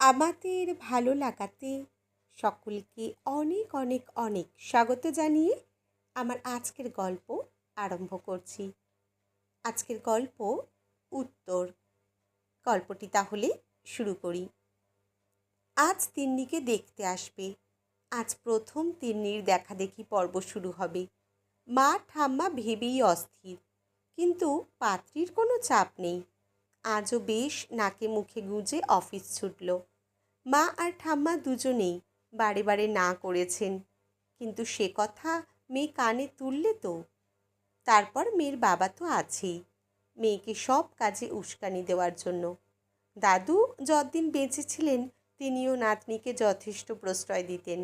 আমাদের ভালো লাগাতে সকলকে অনেক অনেক অনেক স্বাগত জানিয়ে আমার আজকের গল্প আরম্ভ করছি। আজকের গল্প উত্তর। গল্পটি তাহলে শুরু করি। আজ তিন্নিকে দেখতে আসবে। আজ প্রথম তিন্নির দেখাদেখি পর্ব শুরু হবে। মা ঠাম্মা ভেবেই অস্থির, কিন্তু পাত্রীর কোনো চাপ নেই। আজও বেশ নাকে মুখে গুঁজে অফিস ছুটল। মা আর ঠাম্মা দুজনেই বারে বারে না করেছেন। কিন্তু সে কথা মেয়ে কানে তুললে তো। তারপর মেয়ের বাবা তো আছেই, মেয়েকে সব কাজে উস্কানি দেওয়ার জন্য। দাদু যতদিন বেঁচে ছিলেন, তিনিও নাতনিকে যথেষ্ট প্রশ্রয় দিতেন।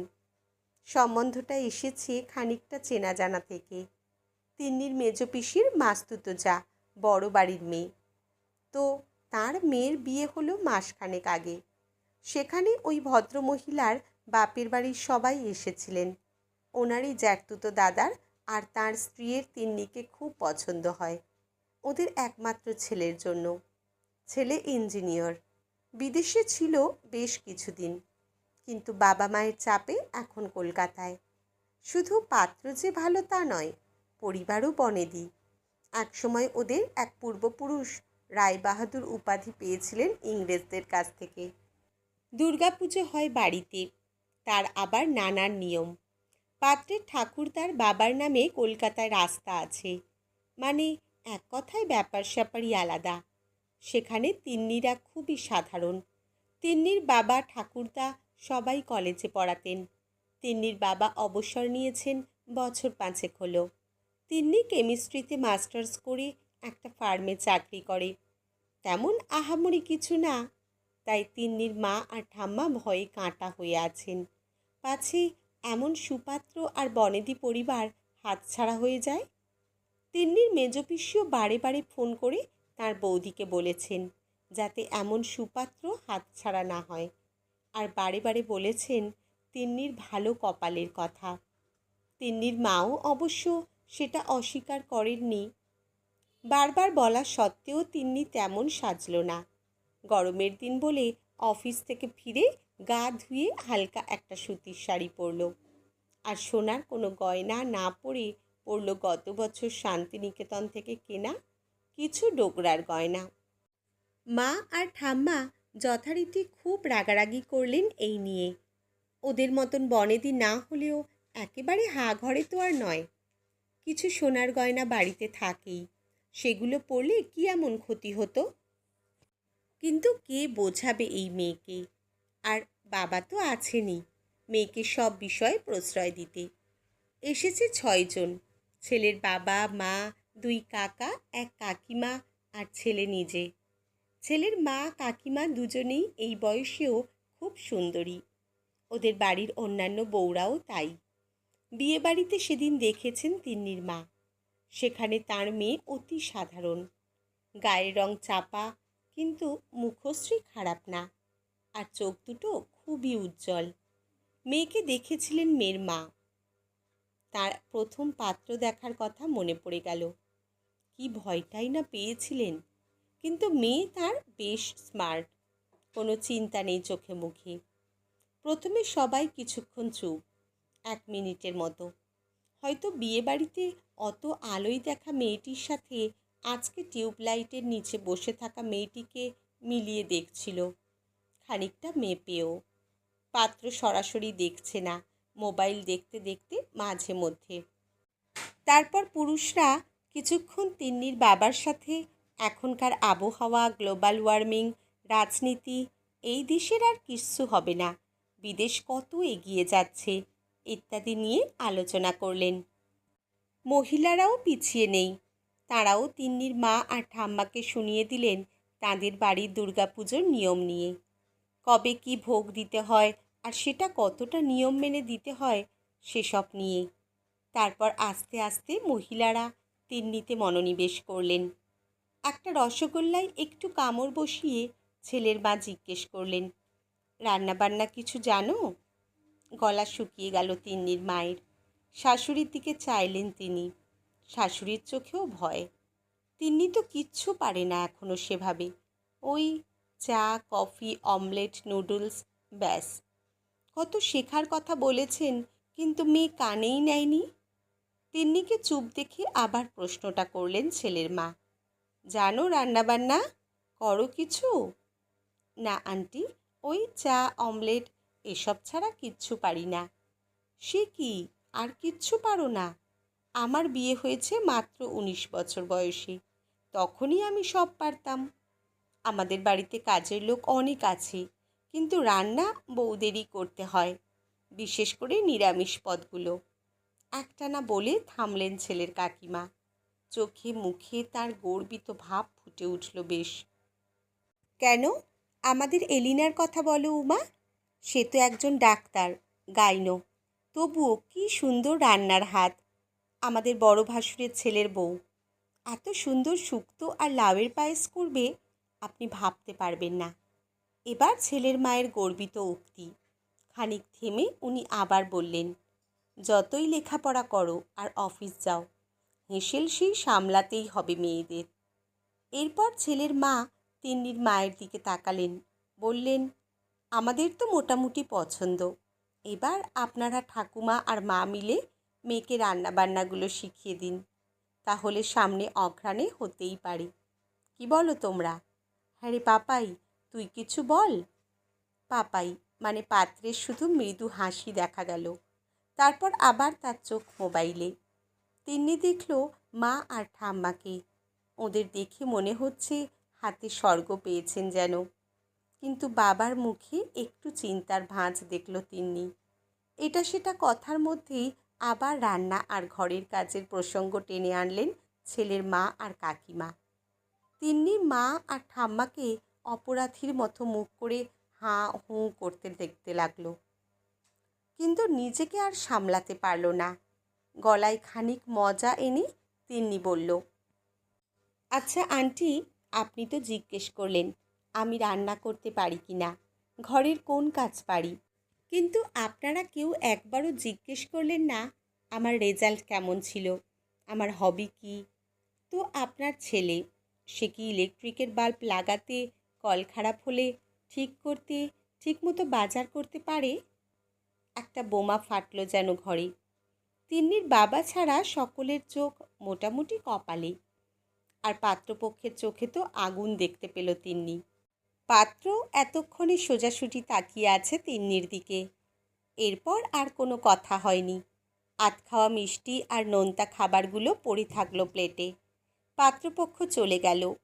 সম্বন্ধটা এসেছে খানিকটা চেনা জানা থেকে। তিন্নির মেজ পিসির মাস্তুতো যা বড় বাড়ির মেয়ে। তো তার মেয়ের বিয়ে হলো মাসখানেক আগে। সেখানে ওই ভদ্রমহিলার বাপের বাড়ির সবাই এসেছিলেন। ওনারই জ্যাঠতুতো দাদার আর তার স্ত্রীর তিন্নিকে খুব পছন্দ হয়। ওদের একমাত্র ছেলের জন্য। ছেলে ইঞ্জিনিয়র। বিদেশে ছিল বেশ কিছুদিন। কিন্তু বাবা মায়ের চাপে এখন কলকাতায়। শুধু পাত্র যে ভালো তা নয়, পরিবারও বনেদি। একসময় ওদের এক পূর্বপুরুষ রায়বাহাদুর উপাধি পেয়েছিলেন ইংরেজদের কাছ থেকে। দুর্গাপুজো হয় বাড়িতে, তার আবার নানার নিয়ম। পাত্রের ঠাকুর তার বাবার নামে কলকাতায় রাস্তা আছে। মানে এক কথায় ব্যাপার স্যাপারই আলাদা। সেখানে তিন্নিরা খুবই সাধারণ। তিন্নির বাবা ঠাকুরদা সবাই কলেজে পড়াতেন। তিন্নির বাবা অবসর নিয়েছেন বছর পাঁচেক হলো। তিন্নি কেমিস্ট্রিতে মাস্টার্স করে একটা ফার্মে চাকরি করে। তেমন আহামরি কিছু না, তাই তিন্নির মা আর ঠাম্মা ভয়ে কাঁটা হয়ে আছেন। পাছে এমন সুপাত্র আর বনেদি পরিবার হাতছাড়া হয়ে যায়? তিন্নির মেজপিসিও বারে বারে ফোন করে তার বৌদিকে বলেছেন যাতে এমন সুপাত্র হাতছাড়া না হয়। আর বারে বারে বলেছেন তিন্নির ভালো কপালের কথা। তিন্নির মাও অবশ্য সেটা অস্বীকার করেননি। বারবার বলা সত্ত্বেও তিন্নি তেমন সাজল না। গরমের দিন বলে অফিস থেকে ফিরে গা ধুয়ে হালকা একটা সুতির শাড়ি পরল। আর সোনার কোনো গয়না না পরে পরল গত বছর শান্তিনিকেতন থেকে কেনা কিছু ডোকরার গয়না। মা আর ঠাম্মা যথারীতি খুব রাগারাগি করলেন এই নিয়ে। ওদের মতন বনেদি না হলেও একেবারে হা ঘরে তো আর নয়। কিছু সোনার গয়না বাড়িতে থাকেই। সেগুলো পড়লে কি এমন ক্ষতি হতো? কিন্তু কে বোঝাবে এই মেয়েকে? আর বাবা তো আছেনই, মেয়েকে সব বিষয়ে প্রশ্রয় দিতে। এসেছে ছয়জন, ছেলের বাবা, মা, দুই কাকা, এক কাকিমা আর ছেলে নিজে। ছেলের মা, কাকিমা দুজনেই এই বয়সেও খুব সুন্দরী। ওদের বাড়ির অন্যান্য বউরাও তাই। বিয়ে বাড়িতে সেদিন দেখেছেন তিন্নির মা। সেখানে তার মেয়ে অতি সাধারণ। গায়ের রং চাপা, কিন্তু মুখশ্রী খারাপ না। আর চোখ দুটো খুবই উজ্জ্বল। মেয়েকে দেখেছিলেন মেয়ের মা। তার প্রথম পাত্র দেখার কথা মনে পড়ে গেল। কি ভয়টাই না পেয়েছিলেন। কিন্তু মেয়ে তার বেশ স্মার্ট কোনো চিন্তা নেই চোখে মুখে। প্রথমে সবাই কিছুক্ষণ চুপ, এক মিনিটের মতো। হয়তো বিয়ে বাড়িতে অত আলোয় দেখা মেয়েটির সাথে আজকে টিউবলাইটের নিচে বসে থাকা মেয়েটিকে মিলিয়ে দেখছিল। খানিকটা মেপেও। পাত্র সরাসরি দেখছে না, মোবাইল দেখতে দেখতে মাঝে মধ্যে। তারপর পুরুষরা কিছুক্ষণ তিন্নির বাবার সাথে এখনকার আবহাওয়া, গ্লোবাল ওয়ার্মিং, রাজনীতি, এই দেশের আর কিচ্ছু হবে না। বিদেশ কত এগিয়ে যাচ্ছে ইত্যাদি নিয়ে আলোচনা করলেন। মহিলারাও পিছিয়ে নেই। তারাও তিন্নির মা আর ঠাম্মাকে শুনিয়ে দিলেন তাদের বাড়ির দুর্গাপুজোর নিয়ম নিয়ে। কবে কি ভোগ দিতে হয় আর সেটা কতটা নিয়ম মেনে দিতে হয় সেসব নিয়ে। তারপর আস্তে আস্তে মহিলারা তিন্নিতে মনোনিবেশ করলেন। একটা রসগোল্লায় একটু কামড় বসিয়ে ছেলের মা জিজ্ঞেস করলেন, রান্নাবান্না কিছু জানো? গলা শুকিয়ে গেল তিন্নির মায়ের। শাশুড়ির দিকে চাইলেন তিনি। শাশুড়ির চোখেও ভয়। তিন্নি তো কিচ্ছু পারে না এখনও সেভাবে। ওই চা, কফি, অমলেট, নুডলস, ব্যাস। কত শেখার কথা বলেছেন, কিন্তু মেয়ে কানেই নেয়নি। তিন্নিকে চুপ দেখে আবার প্রশ্নটা করলেন ছেলের মা। জানো রান্নাবান্না? করো কিছু? না, আন্টি, ওই চা, অমলেট এসব ছাড়া কিচ্ছু পারি না। সে কি? আর কিচ্ছু পারো না। আমার বিয়ে হয়েছে মাত্র উনিশ বছর বয়সে। তখনই আমি সব পারতাম। আমাদের বাড়িতে কাজের লোক অনেক আছে, কিন্তু রান্না বউদেরই করতে হয়, বিশেষ করে নিরামিষ পদগুলো। একটানা বলে থামলেন ছেলের কাকিমা। চোখে মুখে তার গর্বিত ভাব ফুটে উঠল বেশ। কেন? আমাদের এলিনার কথা বলো, উমা। সে তো একজন ডাক্তার, গাইনো। তবুও কি সুন্দর রান্নার হাত, আমাদের বড় ভাসুরের ছেলের বউ। এত সুন্দর শুক্তো আর লাউয়ের পায়েস করবে, আপনি ভাবতে পারবেন না। এবার ছেলের মায়ের গর্বিত উক্তি। খানিক থেমে উনি আবার বললেন, যতই লেখাপড়া করো আর অফিস যাও, হেসেল সেই সামলাতেই হবে মেয়েদের। এরপর ছেলের মা তিন্নির মায়ের দিকে তাকালেন, বললেন আমাদের তো মোটামুটি পছন্দ। এবার আপনারা ঠাকুমা আর মা মিলে মেয়েকে রান্নাবান্নাগুলো শিখিয়ে দিন। তাহলে সামনে অঘ্রাণে হতেই পারে। কি বলো তোমরা? হ্যাঁ রে পাপাই, তুই কিছু বল? পাপাই মানে পাত্রের শুধু মৃদু হাসি দেখা গেল। তারপর আবার তার চোখ মোবাইলে। তিন্নি দেখল মা আর ঠাম্মাকে। ওদের দেখে মনে হচ্ছে হাতে স্বর্গ পেয়েছেন যেন। কিন্তু বাবার মুখে একটু চিন্তার ভাঁজ দেখল তিন্নি। এটা সেটা কথার মধ্যেই আবার রান্না আর ঘরের কাজের প্রসঙ্গ টেনে আনলেন ছেলের মা আর কাকিমা। তিন্নি মা আর ঠাম্মাকে অপরাধীর মতো মুখ করে হাঁ হুঁ করতে দেখতে লাগল। কিন্তু নিজেকে আর সামলাতে পারল না। গলায় খানিক মজা এনে তিন্নি বলল আচ্ছা আন্টি, আপনি তো জিজ্ঞেস করলেন আমি রান্না করতে পারি কি না? ঘরের কোন কাজ পারি? কিন্তু আপনারা কেউ একবারও জিজ্ঞেস করলেন না, আমার রেজাল্ট কেমন ছিল? আমার হবি কি? তো আপনার ছেলে, সে কি ইলেকট্রিকের বাল্ব লাগাতে, কল খারাপ হলে ঠিক করতে, ঠিকমতো বাজার করতে পারে? একটা বোমা ফাটলো যেন ঘরে। তিন্নির বাবা ছাড়া সকলের চোখ মোটামুটি কপালে। আর পাত্রপক্ষের চোখে তো আগুন দেখতে পেল তিন্নি। পাত্র এতক্ষণে সোজাসুটি তাকিয়ে আছে তিন্নির দিকে। এরপর আর কোনো কথা হয়নি। আত খাওয়া মিষ্টি আর নোনতা খাবারগুলো পড়ে থাকল প্লেটে। পাত্রপক্ষ চলে গেল।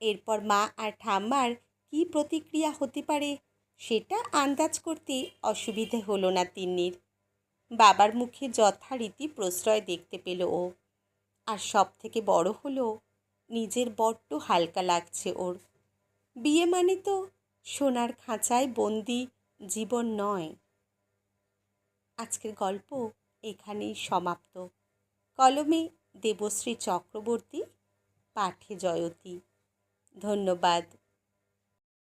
এরপর মা আর ঠাম্মার কী প্রতিক্রিয়া হতে পারে, সেটা আন্দাজ করতে অসুবিধে হলো না তিন্নির। বাবার মুখে যথারীতি প্রশ্রয় দেখতে পেল ও। আর সব থেকে বড় হলো, নিজের বড্ড হালকা লাগছে ওর। বিয়ে মানে তো সোনার খাঁচায় বন্দি জীবন নয়। আজকের গল্প এখানেই সমাপ্ত। কলমে দেবশ্রী চক্রবর্তী, পাঠে জয়তী। ধন্যবাদ।